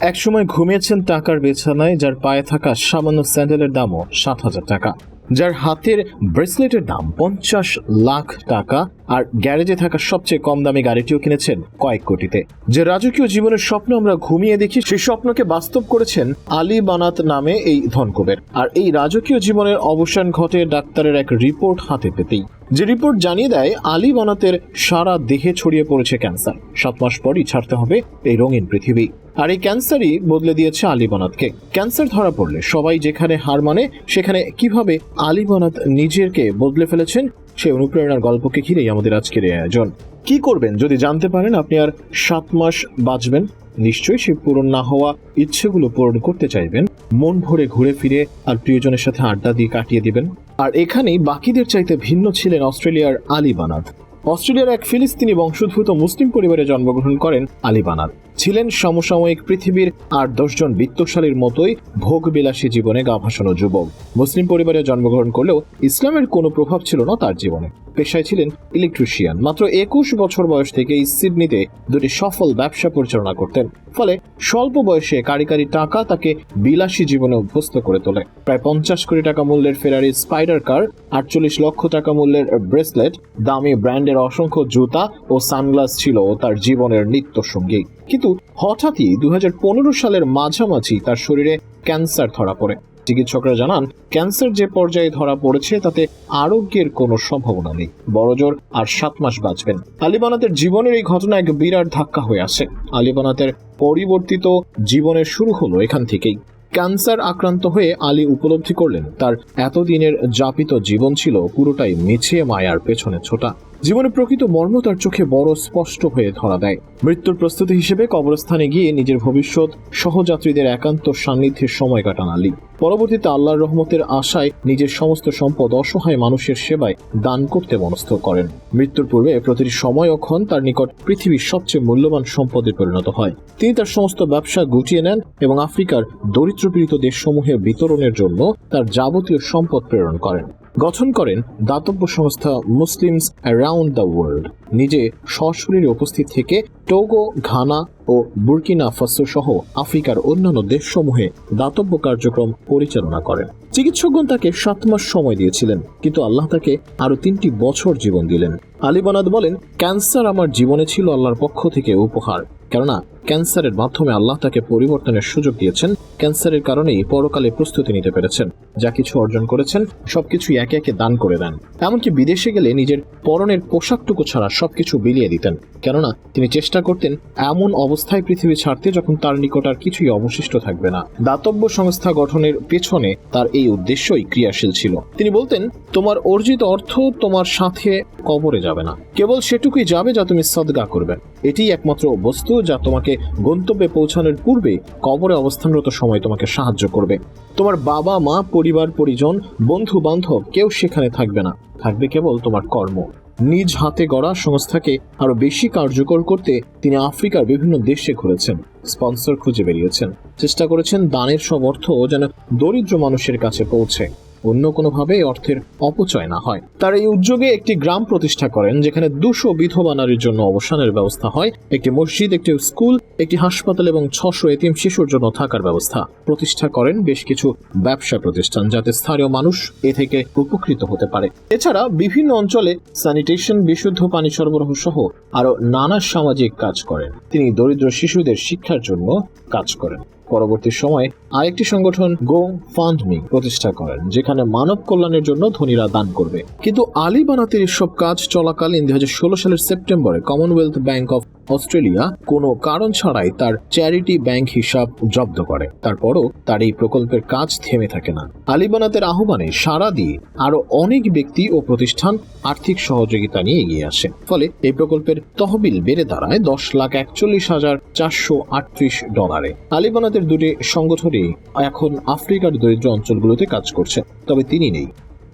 একসময় ঘুমিয়েছেন টাকার বিছানায় যার পায়ে থাকা সামান্য স্যান্ডেলের দামও সাত হাজার টাকা। যার হাতের ব্রেসলেটের দাম পঞ্চাশ লাখ টাকা আর গ্যারেজে থাকা সবচেয়ে কম দামি গাড়িটিও কিনেছেন কয়েক কোটিতে। যে রাজকীয় জীবনের স্বপ্ন আমরা ঘুমিয়ে দেখি, সেই স্বপ্নকে বাস্তব করেছেন আলী বানাত নামে এই ধনকুবের। আর এই রাজকীয় জীবনের অবসান ঘটে ডাক্তারের এক রিপোর্ট হাতে পেতেই। যে রিপোর্ট জানিয়ে দেয়, আলী বানাতের সারা দেহে ছড়িয়ে পড়েছে ক্যান্সার। সাত মাস পরই ছাড়তে হবে এই রঙিন পৃথিবী। আর এই ক্যান্সারই বদলে দিয়েছে আলী বানাতকে। ক্যান্সার ধরা পড়লে সবাই যেখানে হার মানে সেখানে কীভাবে আলী বানাত নিজেকে বদলে ফেলেছেন সেই অনুপ্রেরণার গল্পকে ঘিরেই আমাদের আজকের এই আয়োজন। কি করবেন? যদি জানতে পারেন, আপনি আর সাত মাস বাঁচবেন। নিশ্চয়ই সে পূরণ না হওয়া ইচ্ছেগুলো পূরণ করতে চাইবেন। মন ভরে ঘুরে ফিরে আর প্রিয়জনের সাথে আড্ডা দিয়ে কাটিয়ে দিবেন। আর এখানেই বাকিদের চাইতে ভিন্ন ছিলেন অস্ট্রেলিয়ার আলী বানাত। অস্ট্রেলিয়ার এক ফিলিস্তিনি বংশোদ্ভূত মুসলিম পরিবারে জন্মগ্রহণ করেন আলী বানাত। ছিলেন সমসাময়িক পৃথিবীর আর দশজন বিত্তশালীর মতোই ভোগবিলাসী জীবনে গা ভাসানো যুবক। মুসলিম পরিবারে জন্মগ্রহণ করলেও ইসলামের কোনো প্রভাব ছিল না তার জীবনে। পেশায় ছিলেন ইলেকট্রিশিয়ান। মাত্র একুশ বছর বয়স থেকেই সিডনিতে দুটি সফল ব্যবসা পরিচালনা করতেন। ফলে স্বল্প বয়সে কারি কারি টাকা তাকে বিলাসী জীবনে অভ্যস্ত করে তোলে। প্রায় পঞ্চাশ কোটি টাকা মূল্যের ফেরারি স্পাইডার কার আটচল্লিশ লক্ষ টাকা মূল্যের ব্রেসলেট দামি ব্র্যান্ডের অসংখ্য জুতা ও সানগ্লাস ছিল তার জীবনের নিত্য সঙ্গী কিন্তু হঠাৎই দুই হাজার পনেরো সালের মাঝামাঝি তার শরীরে ক্যান্সার ধরা পড়ে। চিকিৎসকরা জানান, ক্যান্সার যে পর্যায়ে ধরা পড়েছে, তাতে আরোগ্যের কোনো সম্ভাবনা নেই। বড়জোর আর সাত মাস বাঁচবেন। আলিবানাতের জীবনের এই ঘটনা এক বিরাট ধাক্কা হয়ে আসে। আলিবানাতের পরিবর্তিত জীবনের শুরু হলো এখান থেকেই। ক্যান্সার আক্রান্ত হয়ে আলী উপলব্ধি করলেন, তার এতদিনের যাপিত জীবন ছিল পুরোটাই মিছে মায়ার পেছনে ছোটা। জীবনে প্রকৃত মর্ম তার চোখে বড় স্পষ্ট হয়ে ধরা দেয়। মৃত্যুর প্রস্তুতি হিসেবে কবরস্থানে গিয়ে নিজের ভবিষ্যৎ, সহযাত্রীদের একান্ত সান্নিধ্যের সময় কাটান আলী পরবর্তীতে আল্লাহর রহমতের আশায় নিজের সমস্ত সম্পদ অসহায় মানুষের সেবায় দান করতে মনস্থ করেন। মৃত্যুর পূর্বে প্রতিটি সময় ও ক্ষণ তার নিকট পৃথিবীর সবচেয়ে মূল্যবান সম্পদে পরিণত হয়। তিনি তার সমস্ত ব্যবসা গুটিয়ে নেন এবং আফ্রিকার দরিদ্রপীড়িত দেশসমূহে বিতরণের জন্য তার যাবতীয় সম্পদ প্রেরণ করেন। গঠন করেন দাতব্য সংস্থা মুসলিমস অ্যারাউন্ড দ্য ওয়ার্ল্ড। নিজে সশরীরে উপস্থিত থেকে টোগো, ঘানা ও বুর্কিনা ফাসো সহ আফ্রিকার অন্যান্য দেশসমূহে দাতব্য কার্যক্রম পরিচালনা করেন। চিকিৎসকগণ তাকে সাত মাস সময় দিয়েছিলেন, কিন্তু আল্লাহ তাকে আরও তিনটি বছর জীবন দিলেন। আলিবানাদ বলেন, ক্যান্সার আমার জীবনে ছিল আল্লাহর পক্ষ থেকে উপহার। কেননা ক্যান্সারের মাধ্যমে আল্লাহ তাকে পরিবর্তনের সুযোগ দিয়েছেন। ক্যান্সারের কারণেই পরকালে প্রস্তুতি নিতে পেরেছেন। যা কিছু অর্জন করেছেন সবকিছু একে একে দান করে দেন। এমনকি বিদেশে গেলে নিজের পরনের পোশাকটুকু ছাড়া সবকিছু বিলিয়ে দিতেন। কেননা, তিনি চেষ্টা করতেন এমন অবস্থায় পৃথিবী ছাড়তে যখন তার নিকট আর কিছুই অবশিষ্ট থাকবে না। দাতব্য সংস্থা গঠনের পেছনে তার এই উদ্দেশ্যই ক্রিয়াশীল ছিল। তিনি বলতেন, তোমার অর্জিত অর্থ তোমার সাথে কবরে যাবে না। কেবল সেটুকুই যাবে যা তুমি সদগা করবে। এটি একমাত্র বস্তু যা তোমাকে গন্তব্যে পৌঁছানোর পূর্বে কবরে অবস্থানরত সময় তোমাকে সাহায্য করবে। তোমার বাবা, মা, পরিবার, পরিজন, বন্ধু, বান্ধব কেউ সেখানে থাকবে না। থাকবে কেবল তোমার কর্ম। নিজ হাতে গড়া সংস্থাকে আরও বেশি কার্যকর করতে তিনি আফ্রিকার বিভিন্ন দেশে ঘুরেছেন। স্পন্সর খুঁজে বেরিয়েছেন। চেষ্টা করেছেন দানের সব অর্থ যেন দরিদ্র মানুষের কাছে পৌঁছে। অন্য কোনোভাবে অর্থের অপচয় না হয়। তার এই উদ্যোগে একটি গ্রাম প্রতিষ্ঠা করেন, যেখানে দুশো বিধবা নারীর জন্য অবসানের ব্যবস্থা হয়, একটি মসজিদ, একটি স্কুল, একটি হাসপাতাল এবং ছশো এতিম শিশুর জন্য থাকার ব্যবস্থা প্রতিষ্ঠা করেন বেশ কিছু ব্যবসা প্রতিষ্ঠান, যাতে স্থানীয় মানুষ এ থেকে উপকৃত হতে পারে। এছাড়া বিভিন্ন অঞ্চলে স্যানিটেশন, বিশুদ্ধ পানি সরবরাহ সহ আরও নানা সামাজিক কাজ করেন। তিনি দরিদ্র শিশুদের শিক্ষার জন্য কাজ করেন। পরবর্তী সময়ে আরেকটি সংগঠন গো ফান্ড মি প্রতিষ্ঠা করেন, যেখানে মানব কল্যাণের জন্য ধনীরা দান করবে। কিন্তু আলী বানাতির এসব কাজ চলাকালীন দুই হাজার ষোলো সালের সেপ্টেম্বরে কমনওয়েলথ ব্যাংক অফ অস্ট্রেলিয়া কোনো কারণ ছাড়াই তার চ্যারিটি ব্যাংক হিসাব জব্দ করে। তারপরও তার এই প্রকল্পের কাজ থেমে থাকে না। আলিবানাতের আহ্বানে সাড়া দিয়ে আরও অনেক ব্যক্তি ও প্রতিষ্ঠান আর্থিক সহযোগিতা নিয়ে এগিয়ে আসে। ফলে এই প্রকল্পের তহবিল বেড়ে দাঁড়ায় দশ লাখ একচল্লিশ হাজার চারশো আটত্রিশ ডলারে। আলিবানাতের দুটি সংগঠনই এখন আফ্রিকার দরিদ্র অঞ্চলগুলোতে কাজ করছে, তবে তিনি নেই।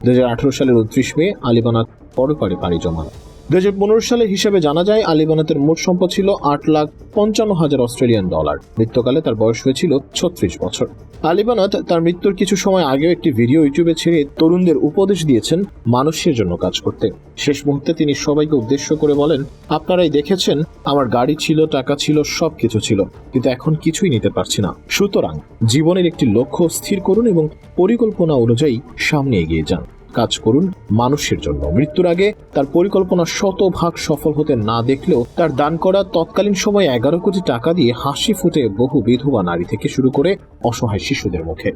দুহাজার আঠারো সালের উনত্রিশ মে আলিবানাত পরপারে পাড়ি জমান। দু সালে হিসেবে জানা যায়, আলী মোট সম্পদ ছিল আট লাখ পঞ্চান্ন হাজার অস্ট্রেলিয়ান ডলার। মৃত্যুকালে তার বয়স হয়েছিল ছত্রিশ বছর। আলী বানাত তার মৃত্যুর কিছু সময় আগেও একটি ভিডিও ইউটিউবে ছেড়ে তরুণদের উপদেশ দিয়েছেন মানুষের জন্য কাজ করতে। শেষ মুহূর্তে তিনি সবাইকে উদ্দেশ্য করে বলেন, আপনারাই দেখেছেন, আমার গাড়ি ছিল, টাকা ছিল সব কিছু ছিল, কিন্তু এখন কিছুই নিতে পারছি না। সুতরাং জীবনের একটি লক্ষ্য স্থির করুন এবং পরিকল্পনা অনুযায়ী সামনে এগিয়ে যান। কাজ করুন মানুষের জন্য। মৃত্যুর আগে তার পরিকল্পনা শতভাগ সফল হতে না দেখলেও তার দান করা তৎকালীন সময়ে এগারো কোটি টাকা দিয়ে হাসি ফুটে বহু বিধবা নারী থেকে শুরু করে অসহায় শিশুদের মুখে।